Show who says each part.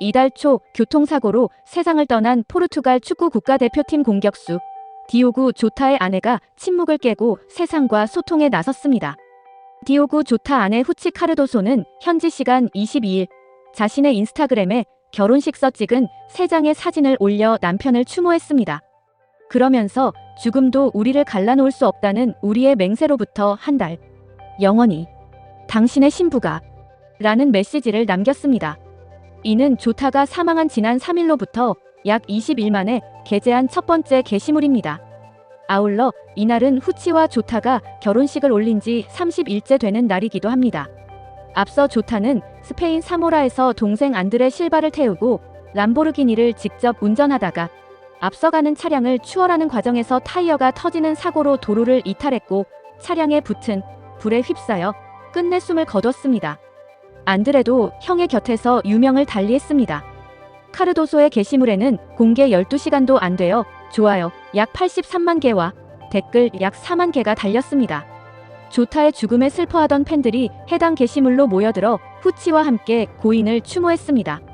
Speaker 1: 이달 초 교통사고로 세상을 떠난 포르투갈 축구 국가대표팀 공격수 디오구 조타의 아내가 침묵을 깨고 세상과 소통에 나섰습니다. 디오구 조타 아내 후치 카르도소는 현지 시간 22일 자신의 인스타그램에 결혼식서 찍은 세 장의 사진을 올려 남편을 추모했습니다. 그러면서 죽음도 우리를 갈라놓을 수 없다는 우리의 맹세로부터 한 달 영원히 당신의 신부가 라는 메시지를 남겼습니다. 이는 조타가 사망한 지난 3일로부터 약 20일 만에 게재한 첫 번째 게시물입니다. 아울러 이날은 후치와 조타가 결혼식을 올린 지 30일째 되는 날이기도 합니다. 앞서 조타는 스페인 사모라에서 동생 안드레 실바를 태우고 람보르기니를 직접 운전하다가 앞서가는 차량을 추월하는 과정에서 타이어가 터지는 사고로 도로를 이탈했고 차량에 붙은 불에 휩싸여 끝내 숨을 거뒀습니다. 안드레도 형의 곁에서 유명을 달리했습니다. 카르도소의 게시물에는 공개 12시간도 안 되어 좋아요 약 83만 개와 댓글 약 4만 개가 달렸습니다. 조타의 죽음에 슬퍼하던 팬들이 해당 게시물로 모여들어 후치와 함께 고인을 추모했습니다.